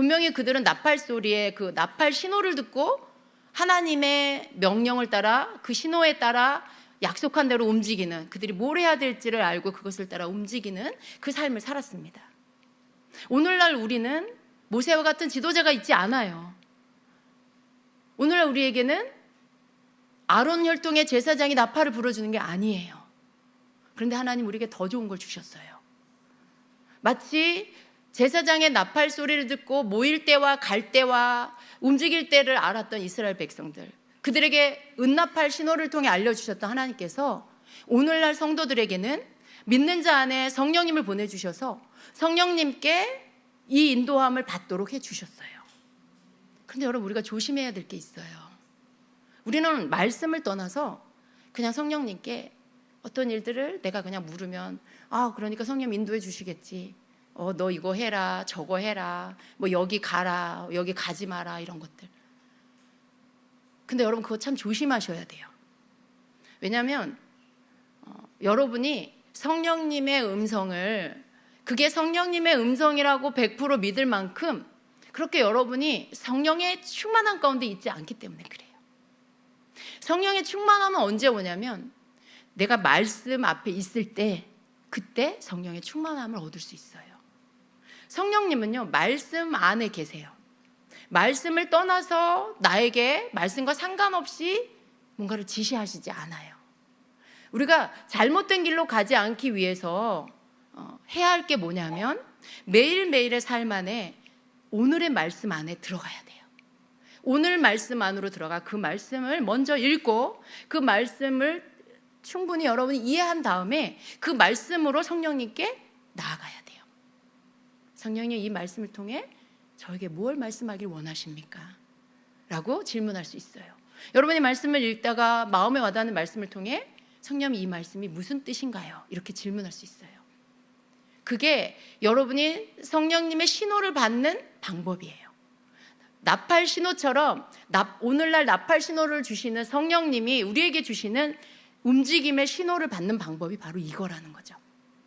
분명히 그들은 나팔 소리에 그 나팔 신호를 듣고 하나님의 명령을 따라 그 신호에 따라 약속한 대로 움직이는 그들이 뭘 해야 될지를 알고 그것을 따라 움직이는 그 삶을 살았습니다. 오늘날 우리는 모세와 같은 지도자가 있지 않아요. 오늘날 우리에게는 아론 혈통의 제사장이 나팔을 불어주는 게 아니에요. 그런데 하나님 우리에게 더 좋은 걸 주셨어요. 마치 제사장의 나팔 소리를 듣고 모일 때와 갈 때와 움직일 때를 알았던 이스라엘 백성들. 그들에게 은나팔 신호를 통해 알려주셨던 하나님께서 오늘날 성도들에게는 믿는 자 안에 성령님을 보내주셔서 성령님께 이 인도함을 받도록 해주셨어요. 그런데 여러분, 우리가 조심해야 될 게 있어요. 우리는 말씀을 떠나서 그냥 성령님께 어떤 일들을 내가 그냥 물으면 아, 그러니까 성령 인도해 주시겠지. 어, 너 이거 해라, 저거 해라, 뭐 여기 가라, 여기 가지 마라, 이런 것들. 근데 여러분 그거 참 조심하셔야 돼요. 왜냐하면 어, 여러분이 성령님의 음성을 그게 성령님의 음성이라고 100% 믿을 만큼 그렇게 여러분이 성령의 충만한 가운데 있지 않기 때문에 그래요. 성령의 충만함은 언제 오냐면 내가 말씀 앞에 있을 때 그때 성령의 충만함을 얻을 수 있어요. 성령님은요, 말씀 안에 계세요. 말씀을 떠나서 나에게 말씀과 상관없이 뭔가를 지시하시지 않아요. 우리가 잘못된 길로 가지 않기 위해서 어, 해야 할 게 뭐냐면 매일매일의 삶 안에 오늘의 말씀 안에 들어가야 돼요. 오늘 말씀 안으로 들어가 그 말씀을 먼저 읽고 그 말씀을 충분히 여러분이 이해한 다음에 그 말씀으로 성령님께 나아가야 돼요. 성령님 이 말씀을 통해 저에게 무엇 말씀하길 원하십니까? 라고 질문할 수 있어요. 여러분이 말씀을 읽다가 마음에 와닿는 말씀을 통해 성령이 이 말씀이 무슨 뜻인가요? 이렇게 질문할 수 있어요. 그게 여러분이 성령님의 신호를 받는 방법이에요. 나팔 신호처럼 나- 오늘날 나팔 신호를 주시는 성령님이 우리에게 주시는 움직임의 신호를 받는 방법이 바로 이거라는 거죠.